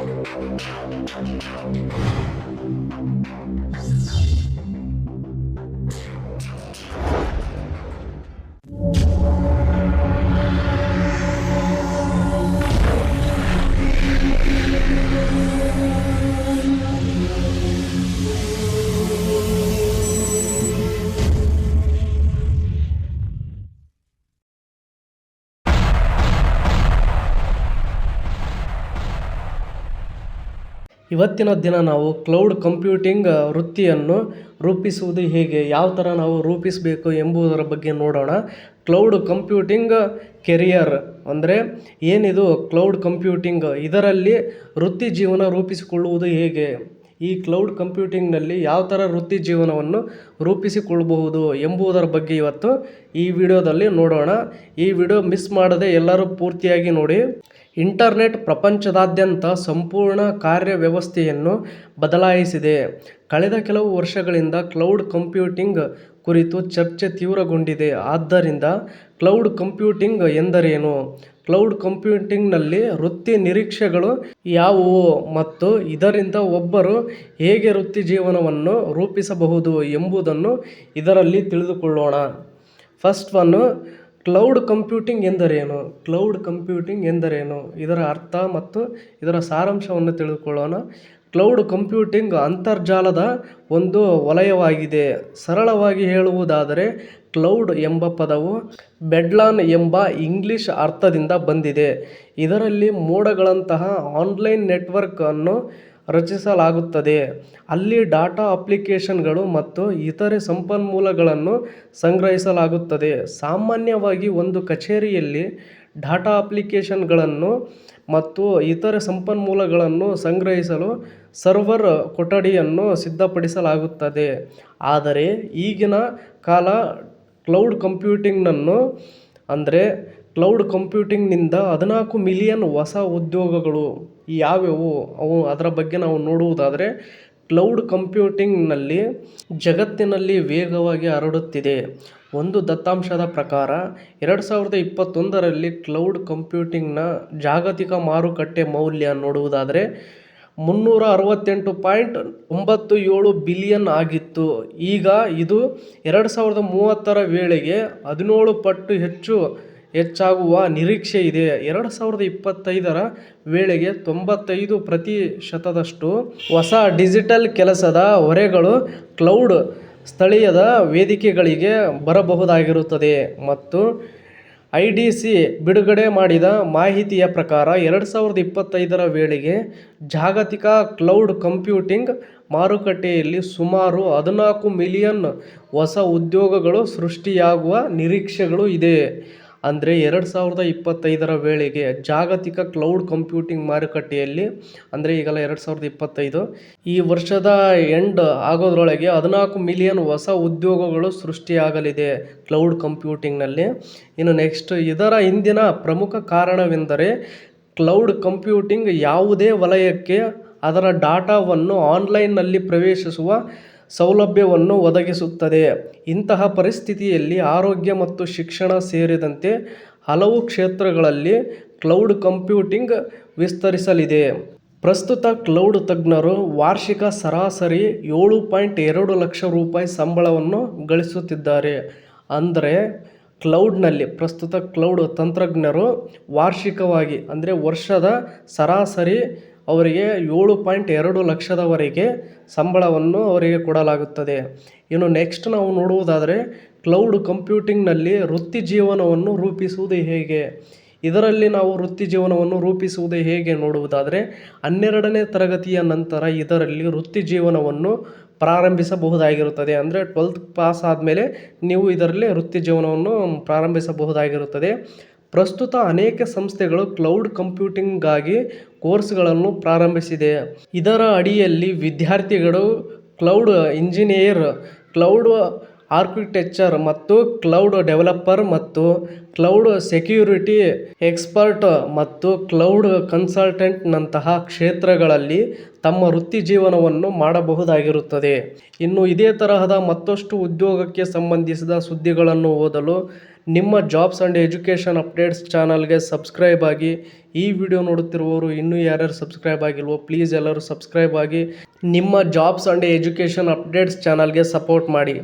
Thank you. ಇವತ್ತಿನ ದಿನ ನಾವು ಕ್ಲೌಡ್ ಕಂಪ್ಯೂಟಿಂಗ್ ವೃತ್ತಿಯನ್ನು ರೂಪಿಸುವುದು ಹೇಗೆ, ಯಾವ ಥರ ನಾವು ರೂಪಿಸಬೇಕು ಎಂಬುದರ ಬಗ್ಗೆ ನೋಡೋಣ. ಕ್ಲೌಡ್ ಕಂಪ್ಯೂಟಿಂಗ್ ಕೆರಿಯರ್ ಅಂದರೆ ಏನಿದು? ಕ್ಲೌಡ್ ಕಂಪ್ಯೂಟಿಂಗ್ ಇದರಲ್ಲಿ ವೃತ್ತಿ ಜೀವನ ರೂಪಿಸಿಕೊಳ್ಳುವುದು ಹೇಗೆ? ಈ ಕ್ಲೌಡ್ ಕಂಪ್ಯೂಟಿಂಗ್ನಲ್ಲಿ ಯಾವ ಥರ ವೃತ್ತಿ ಜೀವನವನ್ನು ರೂಪಿಸಿಕೊಳ್ಳಬಹುದು ಎಂಬುದರ ಬಗ್ಗೆ ಇವತ್ತು ಈ ವಿಡಿಯೋದಲ್ಲಿ ನೋಡೋಣ. ಈ ವಿಡಿಯೋ ಮಿಸ್ ಮಾಡದೆ ಎಲ್ಲರೂ ಪೂರ್ತಿಯಾಗಿ ನೋಡಿ. ಇಂಟರ್ನೆಟ್ ಪ್ರಪಂಚದಾದ್ಯಂತ ಸಂಪೂರ್ಣ ಕಾರ್ಯವ್ಯವಸ್ಥೆಯನ್ನು ಬದಲಾಯಿಸಿದೆ. ಕಳೆದ ಕೆಲವು ವರ್ಷಗಳಿಂದ ಕ್ಲೌಡ್ ಕಂಪ್ಯೂಟಿಂಗ್ ಕುರಿತು ಚರ್ಚೆ ತೀವ್ರಗೊಂಡಿದೆ. ಆದ್ದರಿಂದ ಕ್ಲೌಡ್ ಕಂಪ್ಯೂಟಿಂಗ್ ಎಂದರೇನು? ಕ್ಲೌಡ್ ಕಂಪ್ಯೂಟಿಂಗ್ನಲ್ಲಿ ವೃತ್ತಿ ನಿರೀಕ್ಷೆಗಳು ಯಾವುವು ಮತ್ತು ಇದರಿಂದ ಒಬ್ಬರು ಹೇಗೆ ವೃತ್ತಿ ಜೀವನವನ್ನು ರೂಪಿಸಬಹುದು ಎಂಬುದನ್ನು ಇದರಲ್ಲಿ ತಿಳಿದುಕೊಳ್ಳೋಣ. ಫಸ್ಟ್ ಒನ್ನು ಕ್ಲೌಡ್ ಕಂಪ್ಯೂಟಿಂಗ್ ಎಂದರೇನು? ಕ್ಲೌಡ್ ಕಂಪ್ಯೂಟಿಂಗ್ ಎಂದರೇನು? ಇದರ ಅರ್ಥ ಮತ್ತು ಇದರ ಸಾರಾಂಶವನ್ನು ತಿಳಿದುಕೊಳ್ಳೋಣ ಕ್ಲೌಡ್ ಕಂಪ್ಯೂಟಿಂಗ್ ಅಂತರ್ಜಾಲದ ಒಂದು ವಲಯವಾಗಿದೆ. ಸರಳವಾಗಿ ಹೇಳುವುದಾದರೆ ಕ್ಲೌಡ್ ಎಂಬ ಪದವು ಬೆಡ್ಲಾನ್ ಎಂಬ ಇಂಗ್ಲಿಷ್ ಅರ್ಥದಿಂದ ಬಂದಿದೆ. ಇದರಲ್ಲಿ ಮೋಡಗಳಂತಹ ಆನ್ಲೈನ್ ನೆಟ್ವರ್ಕ್ ಅನ್ನು ರಚಿಸಲಾಗುತ್ತದೆ. ಅಲ್ಲಿ ಡಾಟಾ ಅಪ್ಲಿಕೇಶನ್ಗಳು ಮತ್ತು ಇತರೆ ಸಂಪನ್ಮೂಲಗಳನ್ನು ಸಂಗ್ರಹಿಸಲಾಗುತ್ತದೆ. ಸಾಮಾನ್ಯವಾಗಿ ಒಂದು ಕಚೇರಿಯಲ್ಲಿ ಡಾಟಾ ಅಪ್ಲಿಕೇಶನ್ಗಳನ್ನು ಮತ್ತು ಇತರೆ ಸಂಪನ್ಮೂಲಗಳನ್ನು ಸಂಗ್ರಹಿಸಲು ಸರ್ವರ್ ಕೊಠಡಿಯನ್ನು ಸಿದ್ಧಪಡಿಸಲಾಗುತ್ತದೆ. ಆದರೆ ಈಗಿನ ಕಾಲ ಕ್ಲೌಡ್ ಕಂಪ್ಯೂಟಿಂಗ್ನನ್ನು ಅಂದರೆ ಕ್ಲೌಡ್ ಕಂಪ್ಯೂಟಿಂಗ್ನಿಂದ ಹದಿನಾಲ್ಕು ಮಿಲಿಯನ್ ಹೊಸ ಉದ್ಯೋಗಗಳು ಯಾವ್ಯಾವು? ಅವು ಅದರ ಬಗ್ಗೆ ನಾವು ನೋಡುವುದಾದರೆ ಕ್ಲೌಡ್ ಕಂಪ್ಯೂಟಿಂಗ್ನಲ್ಲಿ ಜಗತ್ತಿನಲ್ಲಿ ವೇಗವಾಗಿ ಹರಡುತ್ತಿದೆ. ಒಂದು ದತ್ತಾಂಶದ ಪ್ರಕಾರ, ಎರಡು ಸಾವಿರದ ಇಪ್ಪತ್ತೊಂದರಲ್ಲಿ ಕ್ಲೌಡ್ ಕಂಪ್ಯೂಟಿಂಗ್ನ ಜಾಗತಿಕ ಮಾರುಕಟ್ಟೆ ಮೌಲ್ಯ ನೋಡುವುದಾದರೆ, ಮುನ್ನೂರ ಅರವತ್ತೆಂಟು ಪಾಯಿಂಟ್ ಒಂಬತ್ತು ಏಳು ಬಿಲಿಯನ್ ಆಗಿತ್ತು. ಈಗ ಇದು ಎರಡು ಸಾವಿರದ ಮೂವತ್ತರ ವೇಳೆಗೆ ಹದಿನೇಳು ಪಟ್ಟು ಹೆಚ್ಚು ಹೆಚ್ಚಾಗುವ ನಿರೀಕ್ಷೆ ಇದೆ. ಎರಡು ಸಾವಿರದ ಇಪ್ಪತ್ತೈದರ ವೇಳೆಗೆ ತೊಂಬತ್ತೈದು ಪ್ರತಿಶತದಷ್ಟು ಹೊಸ ಡಿಜಿಟಲ್ ಕೆಲಸದ ಹೊರೆಗಳು ಕ್ಲೌಡ್ ಸ್ಥಳೀಯದ ವೇದಿಕೆಗಳಿಗೆ ಬರಬಹುದಾಗಿರುತ್ತದೆ ಮತ್ತು ಐ ಡಿ ಸಿ ಬಿಡುಗಡೆ ಮಾಡಿದ ಮಾಹಿತಿಯ ಪ್ರಕಾರ ಎರಡು ಸಾವಿರದ ಇಪ್ಪತ್ತೈದರ ವೇಳೆಗೆ ಜಾಗತಿಕ ಕ್ಲೌಡ್ ಕಂಪ್ಯೂಟಿಂಗ್ ಮಾರುಕಟ್ಟೆಯಲ್ಲಿ ಸುಮಾರು ಹದಿನಾಲ್ಕು ಮಿಲಿಯನ್ ಹೊಸ ಉದ್ಯೋಗಗಳು ಸೃಷ್ಟಿಯಾಗುವ ನಿರೀಕ್ಷೆಗಳು ಇದೆ. ಅಂದರೆ ಎರಡು ಸಾವಿರದ ಇಪ್ಪತ್ತೈದರ ವೇಳೆಗೆ ಜಾಗತಿಕ ಕ್ಲೌಡ್ ಕಂಪ್ಯೂಟಿಂಗ್ ಮಾರುಕಟ್ಟೆಯಲ್ಲಿ, ಅಂದರೆ ಈಗೆಲ್ಲ ಎರಡು ಸಾವಿರದ ಇಪ್ಪತ್ತೈದು, ಈ ವರ್ಷದ ಎಂಡ್ ಆಗೋದ್ರೊಳಗೆ ಹದಿನಾಲ್ಕು ಮಿಲಿಯನ್ ಹೊಸ ಉದ್ಯೋಗಗಳು ಸೃಷ್ಟಿಯಾಗಲಿದೆ ಕ್ಲೌಡ್ ಕಂಪ್ಯೂಟಿಂಗ್ನಲ್ಲಿ. ಇನ್ನು ನೆಕ್ಸ್ಟ್ ಇದರ ಹಿಂದಿನ ಪ್ರಮುಖ ಕಾರಣವೆಂದರೆ, ಕ್ಲೌಡ್ ಕಂಪ್ಯೂಟಿಂಗ್ ಯಾವುದೇ ವಲಯಕ್ಕೆ ಅದರ ಡಾಟಾವನ್ನು ಆನ್ಲೈನ್ನಲ್ಲಿ ಪ್ರವೇಶಿಸುವ ಸೌಲಭ್ಯವನ್ನು ಒದಗಿಸುತ್ತದೆ. ಇಂತಹ ಪರಿಸ್ಥಿತಿಯಲ್ಲಿ ಆರೋಗ್ಯ ಮತ್ತು ಶಿಕ್ಷಣ ಸೇರಿದಂತೆ ಹಲವು ಕ್ಷೇತ್ರಗಳಲ್ಲಿ ಕ್ಲೌಡ್ ಕಂಪ್ಯೂಟಿಂಗ್ ವಿಸ್ತರಿಸಲಿದೆ. ಪ್ರಸ್ತುತ ಕ್ಲೌಡ್ ತಜ್ಞರು ವಾರ್ಷಿಕ ಸರಾಸರಿ ಏಳು ಪಾಯಿಂಟ್ ಎರಡು ಲಕ್ಷ ರೂಪಾಯಿ ಸಂಬಳವನ್ನು ಗಳಿಸುತ್ತಿದ್ದಾರೆ. ಅಂದರೆ ಕ್ಲೌಡ್ನಲ್ಲಿ ಪ್ರಸ್ತುತ ಕ್ಲೌಡ್ ತಂತ್ರಜ್ಞರು ವಾರ್ಷಿಕವಾಗಿ ಅಂದರೆ ವರ್ಷದ ಸರಾಸರಿ ಅವರಿಗೆ ಏಳು ಪಾಯಿಂಟ್ ಎರಡು ಲಕ್ಷದವರೆಗೆ ಸಂಬಳವನ್ನು ಅವರಿಗೆ ಕೊಡಲಾಗುತ್ತದೆ. ಇನ್ನು ನೆಕ್ಸ್ಟ್ ನಾವು ನೋಡುವುದಾದರೆ ಕ್ಲೌಡ್ ಕಂಪ್ಯೂಟಿಂಗ್ನಲ್ಲಿ ವೃತ್ತಿ ಜೀವನವನ್ನು ರೂಪಿಸುವುದು ಹೇಗೆ? ಇದರಲ್ಲಿ ನಾವು ವೃತ್ತಿ ಜೀವನವನ್ನು ರೂಪಿಸುವುದು ಹೇಗೆ ನೋಡುವುದಾದರೆ ಹನ್ನೆರಡನೇ ತರಗತಿಯ ನಂತರ ಇದರಲ್ಲಿ ವೃತ್ತಿ ಜೀವನವನ್ನು ಪ್ರಾರಂಭಿಸಬಹುದಾಗಿರುತ್ತದೆ. ಅಂದರೆ ಟ್ವೆಲ್ತ್ ಪಾಸ್ ಆದಮೇಲೆ ನೀವು ಇದರಲ್ಲಿ ವೃತ್ತಿ ಜೀವನವನ್ನು ಪ್ರಾರಂಭಿಸಬಹುದಾಗಿರುತ್ತದೆ. ಪ್ರಸ್ತುತ ಅನೇಕ ಸಂಸ್ಥೆಗಳು ಕ್ಲೌಡ್ ಕಂಪ್ಯೂಟಿಂಗ್ಗಾಗಿ ಕೋರ್ಸ್ಗಳನ್ನು ಪ್ರಾರಂಭಿಸಿದೆ. ಇದರ ಅಡಿಯಲ್ಲಿ ವಿದ್ಯಾರ್ಥಿಗಳು, ಕ್ಲೌಡ್ ಇಂಜಿನಿಯರ್, ಕ್ಲೌಡ್ ಆರ್ಕಿಟೆಕ್ಚರ್ ಮತ್ತು ಕ್ಲೌಡ್ ಡೆವಲಪರ್ ಮತ್ತು ಕ್ಲೌಡ್ ಸೆಕ್ಯೂರಿಟಿ ಎಕ್ಸ್ಪರ್ಟ್ ಮತ್ತು ಕ್ಲೌಡ್ ಕನ್ಸಲ್ಟೆಂಟ್ನಂತಹ ಕ್ಷೇತ್ರಗಳಲ್ಲಿ ತಮ್ಮ ವೃತ್ತಿ ಜೀವನವನ್ನು ಮಾಡಬಹುದಾಗಿರುತ್ತದೆ. ಇನ್ನು ಇದೇ ತರಹದ ಮತ್ತಷ್ಟು ಉದ್ಯೋಗಕ್ಕೆ ಸಂಬಂಧಿಸಿದ ಸುದ್ದಿಗಳನ್ನು ಓದಲು ನಿಮ್ಮ ಜಾಬ್ಸ್ ಆ್ಯಂಡ್ ಎಜುಕೇಷನ್ ಅಪ್ಡೇಟ್ಸ್ ಚಾನಲ್ಗೆ ಸಬ್ಸ್ಕ್ರೈಬ್ ಆಗಿ, ಈ ವಿಡಿಯೋ ನೋಡುತ್ತಿರುವವರು ಇನ್ನೂ ಯಾರ್ಯಾರು ಸಬ್ಸ್ಕ್ರೈಬ್ ಆಗಿಲ್ವೋ ಪ್ಲೀಸ್ ಎಲ್ಲರೂ ಸಬ್ಸ್ಕ್ರೈಬ್ ಆಗಿ, ನಿಮ್ಮ ಜಾಬ್ಸ್ ಆ್ಯಂಡ್ ಎಜುಕೇಷನ್ ಅಪ್ಡೇಟ್ಸ್ ಚಾನಲ್ಗೆ ಸಪೋರ್ಟ್ ಮಾಡಿ.